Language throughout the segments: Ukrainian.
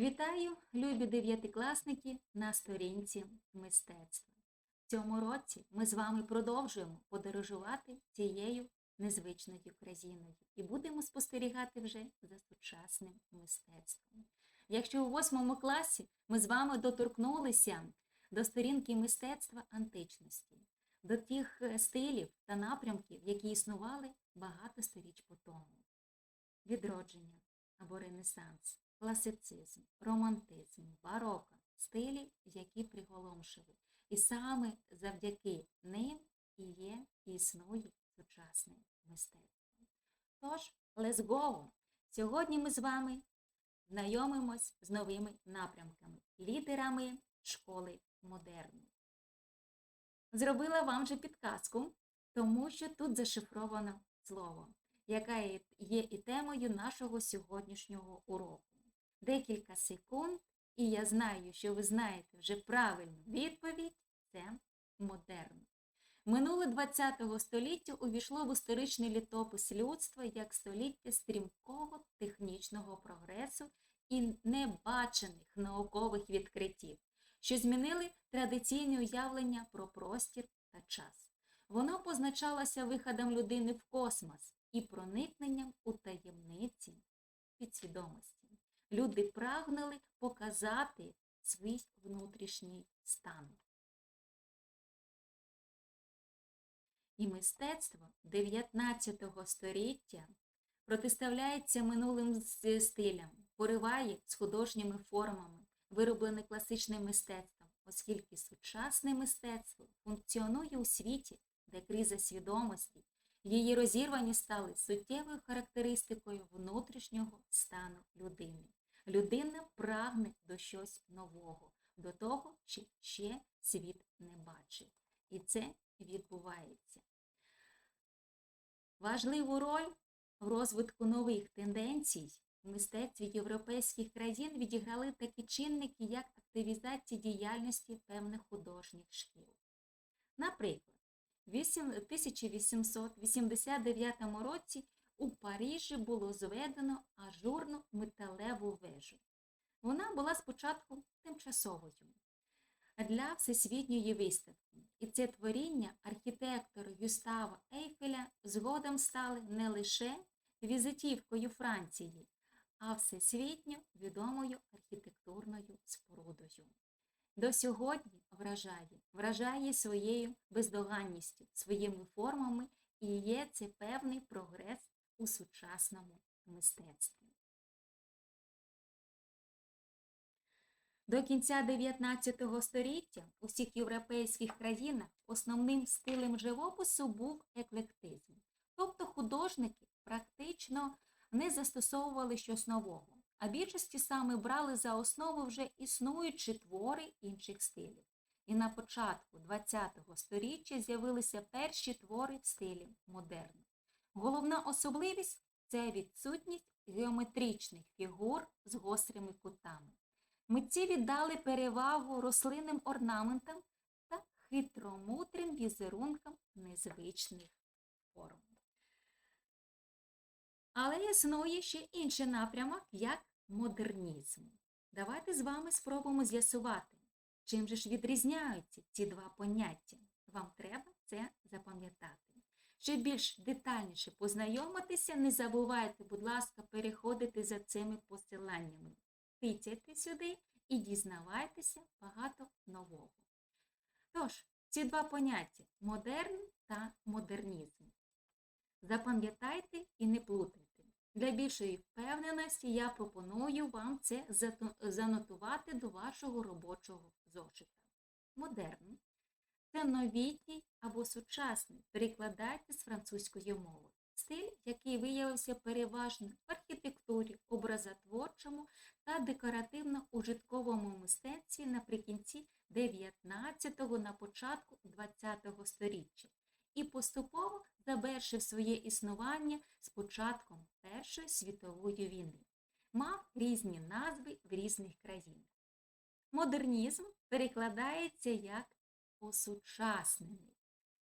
Вітаю, любі дев'ятикласники на сторінці мистецтва. В цьому році ми з вами продовжуємо подорожувати цією незвичною країною і будемо спостерігати вже за сучасним мистецтвом. Якщо у восьмому класі ми з вами доторкнулися до сторінки мистецтва античності, до тих е, стилів та напрямків, які існували багато сторіч по тому. Відродження або ренесанс, класицизм, романтизм, бароко, стилі, які приголомшили. І саме завдяки ним і є і існує сучасне мистецтво. Тож, let's go! Сьогодні ми з вами знайомимось з новими напрямками, лідерами школи модерну. Зробила вам же підказку, тому що тут зашифровано слово, яка є є і темою нашого сьогоднішнього уроку. Декілька секунд, і я знаю, що ви знаєте вже правильну відповідь це модерн. Минуле ХХ століття увійшло в історичний літопис людства як століття стрімкого технічного прогресу і небачених наукових відкриттів, що змінили традиційне уявлення про простір та час. Воно позначалося виходом людини в космос і проникненням у таємниці підсвідомості. Люди прагнули показати свій внутрішній стан. І мистецтво 19 століття протиставляється минулим стилям, пориває з художніми формами, вироблене класичним мистецтвом, оскільки сучасне мистецтво функціонує у світі, де криза свідомості, її розірвані стали суттєвою характеристикою внутрішнього стану людини. Людина прагне до щось нового, до того, що ще світ не бачив. І це відбувається. Важливу роль в розвитку нових тенденцій в мистецтві європейських країн відіграли такі чинники, як активізація діяльності певних художніх шкіл. Наприклад, в 1889 році у Парижі було зведено ажурну металеву вежу. Вона була спочатку тимчасовою для всесвітньої виставки. І це творіння архітектора Гюстава Ейфеля згодом стали не лише візитівкою Франції, а всесвітньо відомою архітектурною спорудою. До сьогодні вражає, вражає своєю бездоганністю, своїми формами і є це певний прогрес у сучасному мистецтві. До кінця 19 століття у всіх європейських країнах основним стилем живопису був еклектизм. Тобто художники практично не застосовували щось нового, а більшості саме брали за основу вже існуючі твори інших стилів. І на початку ХХ століття з'явилися перші твори в стилі модерну. Головна особливість це відсутність геометричних фігур з гострими кутами. Митці віддали перевагу рослинним орнаментам та хитромудрим візерункам незвичних форм. Але існує ще інший напрямок, як модернізм. Давайте з вами спробуємо з'ясувати, чим же ж відрізняються ці два поняття. Вам треба це запам'ятати. Щоб більш детальніше познайомитися, не забувайте, будь ласка, переходити за цими посиланнями. Тицяйте сюди і дізнавайтеся багато нового. Тож, ці два поняття модерн та модернізм. Запам'ятайте і не плутайте. Для більшої впевненості я пропоную вам це занотувати до вашого робочого зошита. Модерн це новітній або сучасний, перекладайте з французької мови. Стиль, який виявився переважно в архітектурі, образотворчому та декоративно-ужитковому мистецтві наприкінці 19-го на початку 20-го століття і поступово завершив своє існування з початком Першої світової війни. Мав різні назви в різних країнах. Модернізм перекладається як осучаснений.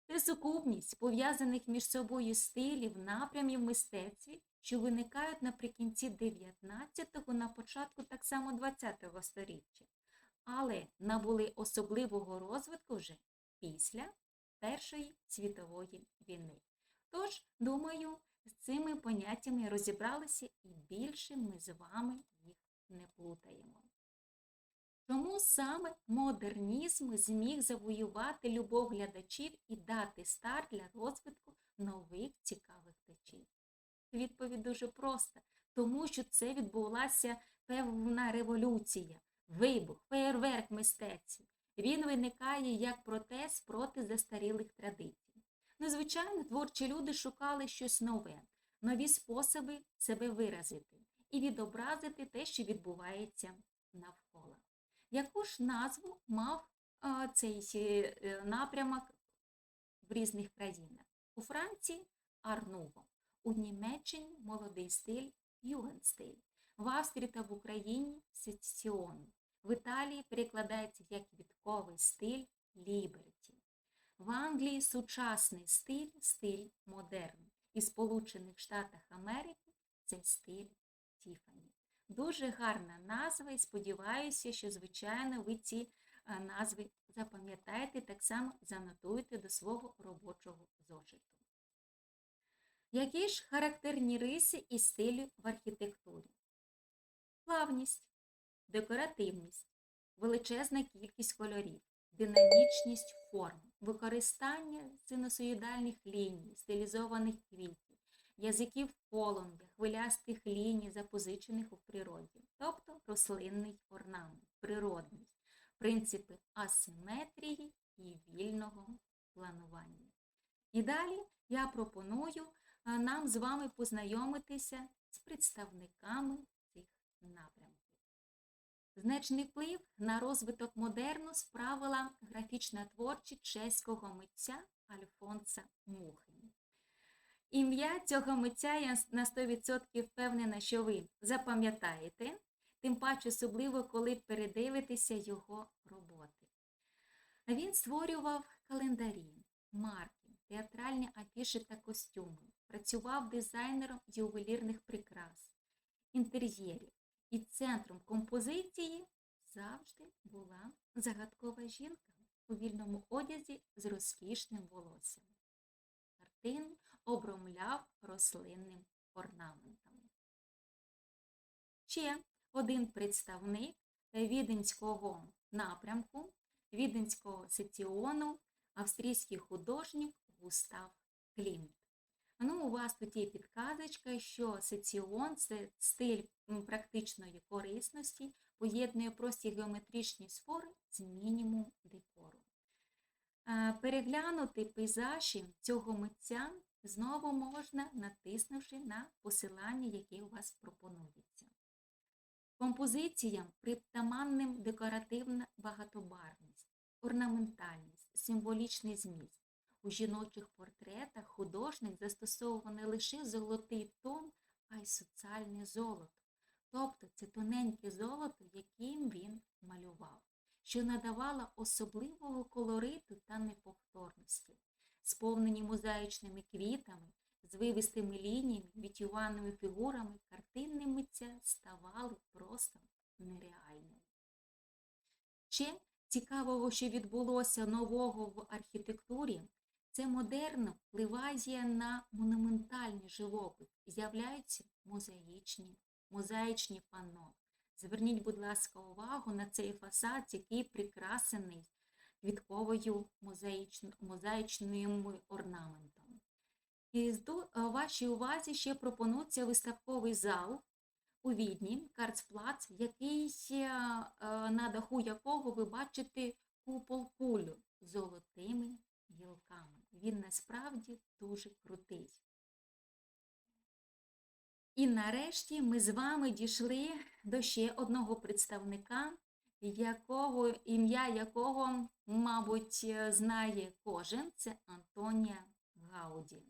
Це сукупність пов'язаних між собою стилів, напрямів мистецтві, що виникають наприкінці 19-го, на початку так само 20-го століття, але набули особливого розвитку вже після Першої світової війни. Тож, думаю, з цими поняттями розібралися і більше ми з вами їх не плутаємо. Тому саме модернізм зміг завоювати любов глядачів і дати старт для розвитку нових цікавих течій. Відповідь дуже проста, тому що це відбулася певна революція, вибух, феєрверк мистецтв. Він виникає як протест проти застарілих традицій. Ну, звичайно, творчі люди шукали щось нове, нові способи себе виразити і відобразити те, що відбувається навколо. Яку ж назву мав цей е, напрямок в різних країнах? У Франції Арнуво, у Німеччині молодий стиль Югенстиль, в Австрії та в Україні сецесіон, в Італії перекладається як квітковий стиль Ліберті. В Англії сучасний стиль, стиль модерн. І Сполучених Штатах Америки це стиль Тіфані. Дуже гарна назва і сподіваюся, що, звичайно, ви ці е, назви запам'ятаєте, так само занотуєте до свого робочого зошиту. Які ж характерні риси і стилі в архітектурі? Плавність, декоративність, величезна кількість кольорів, динамічність форм, використання синусоїдальних ліній, стилізованих квітів, язиків полум'я, хвилястих ліній, запозичених у природі, тобто рослинний орнамент, природний, принципи асиметрії і вільного планування. І далі я пропоную нам з вами познайомитися з представниками цих напрямків. Значний вплив на розвиток модерну справила графічна творчість чеського митця Альфонса Мухи. Ім'я цього митця я на 100% впевнена, що ви запам'ятаєте, тим паче особливо, коли передивитеся його роботи. Він створював календарі, марки, театральні афіші та костюми, працював дизайнером ювелірних прикрас, інтер'єрів. І центром композиції завжди була загадкова жінка у вільному одязі з розкішним волоссям. Картину обромляв рослинним орнаментом. Ще один представник віденського напрямку, віденського сеціону, австрійський художник Густав Клімт. Ну, у вас тут є підказочка, що сеціон це стиль практичної корисності, поєднує прості геометричні спори з мінімум декору. Переглянути пейзажі цього митця знову можна, натиснувши на посилання, яке у вас пропонується. Композиціям притаманним декоративна багатобарність, орнаментальність, символічний зміст. У жіночих портретах художник застосовував не лише золотий тон, а й соціальне золото. Тобто це тоненьке золото, яким він малював, що надавало особливого колориту та неповторності, сповнені мозаїчними квітами, з вивистими лініями, вітюваними фігурами, картинні митця ставали просто нереальними. Ще цікавого, що відбулося нового в архітектурі, це модерно впливає на монументальний живопис, з'являються мозаїчні, мозаїчні панно. Зверніть, будь ласка, увагу на цей фасад, який прикрасений квітковою мозаїчним орнаментом. І вашій увазі ще пропонується виставковий зал у Відні, Карцплац, який, е, на даху якого ви бачите купол кулю з золотими гілками. Він насправді дуже крутий. І нарешті ми з вами дійшли до ще одного представника, якого, ім'я якого, мабуть, знає кожен, це Антонія Гауді.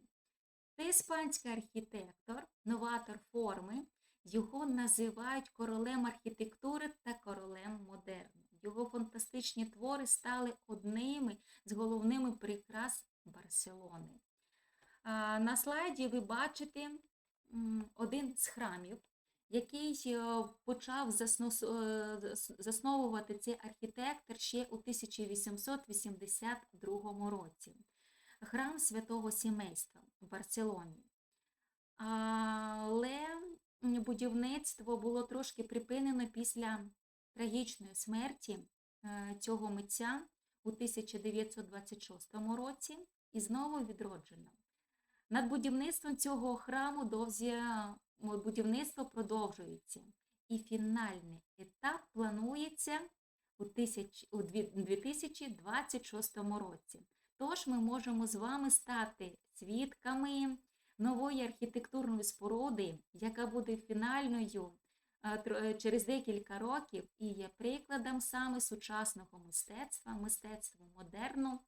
Це іспанський архітектор, новатор форми, його називають королем архітектури та королем модерну. Його фантастичні твори стали одними з головними прикрас Барселони. На слайді ви бачите один з храмів, який е, почав е, зас- засновувати цей архітектор ще у 1882 році. Храм святого сімейства в Барселоні. Але будівництво було трошки припинено після трагічної смерті е, цього митця у 1926 році і знову відроджено. Над будівництвом цього храму довзі будівництво продовжується. І фінальний етап планується у тисяч- у 2026 році. Тож ми можемо з вами стати свідками нової архітектурної споруди, яка буде фінальною е, е, через декілька років і є прикладом саме сучасного мистецтва, мистецтва модерну,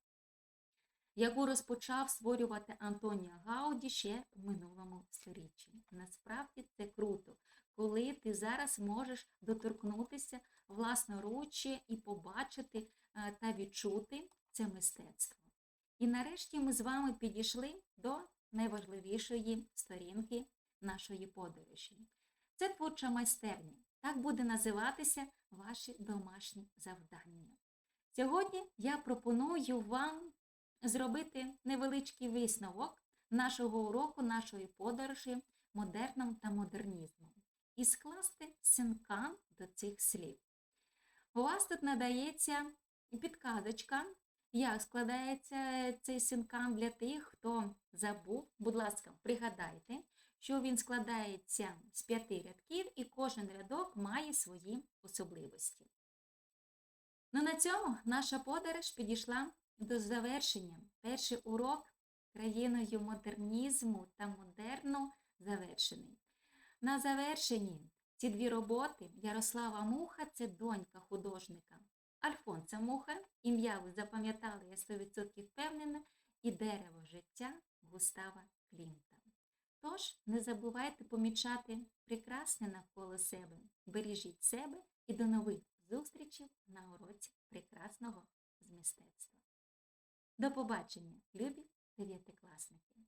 яку розпочав створювати Антоніо Гауді ще в минулому сторіччі. Насправді це круто, коли ти зараз можеш доторкнутися власноруччя і побачити е, та відчути це мистецтво. І нарешті ми з вами підійшли до найважливішої сторінки нашої подорожі. Це творча майстерня. Так буде називатися ваші домашні завдання. Сьогодні я пропоную вам зробити невеличкий висновок нашого уроку, нашої подорожі модерном та модернізмом і скласти синкан до цих слів. У вас тут надається підказочка, як складається цей синкан для тих, хто забув. Будь ласка, пригадайте, що він складається з п'яти рядків і кожен рядок має свої особливості. Ну, на цьому наша подорож підійшла до завершення. Перший урок країною модернізму та модерну завершений. На завершенні ці дві роботи Ярослава Муха це донька художника. Альфонса Муха, ім'я ви запам'ятали, я 100% впевнена, і дерево життя Густава Клімта. Тож не забувайте помічати прекрасне навколо себе, бережіть себе і до нових зустрічей на уроці прекрасного з мистецтва. До побачення, любі дев'ятикласники!